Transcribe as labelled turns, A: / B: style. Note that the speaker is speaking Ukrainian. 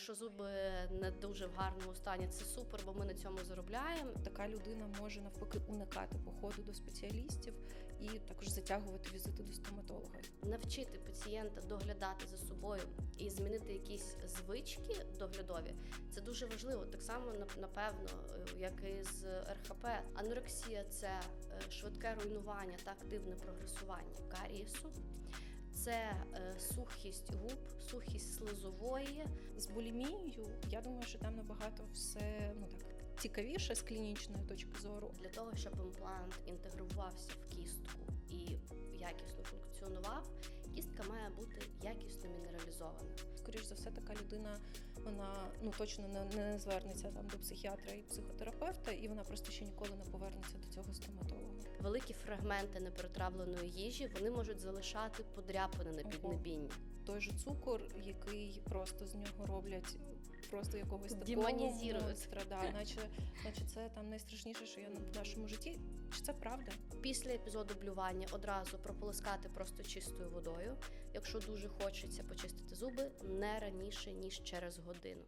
A: Якщо зуби не дуже в гарному стані, це супер, бо ми на цьому заробляємо.
B: Така людина може навпаки уникати походу до спеціалістів і також затягувати візити до стоматолога.
A: Навчити пацієнта доглядати за собою і змінити якісь звички доглядові це дуже важливо. Так само напевно, як і з РХП. Анорексія це е, швидке руйнування та активне прогресування карієсу. Це е, сухість губ, сухість слизової,
B: З булімією, я думаю, що там набагато все ну так цікавіше з клінічної точки зору.
A: для того, щоб імплант інтегрувався в кістку і якісно функціонував, кістка має бути якісно мінералізована.
B: Скоріш за все, така людина вона ну точно не, не звернеться там до психіатра і психотерапевта, і вона просто ще ніколи не повернеться до цього стоматолога.
A: Великі фрагменти неперетравленої їжі вони можуть залишати подряпини на піднебінні.
B: Той же цукор, який просто з нього роблять просто якогось такого монстра, да, наче, наче це там найстрашніше, що є в нашому житті. Чи це правда?
A: Після епізоду блювання одразу прополоскати просто чистою водою. Якщо дуже хочеться почистити зуби, не раніше ніж через годину.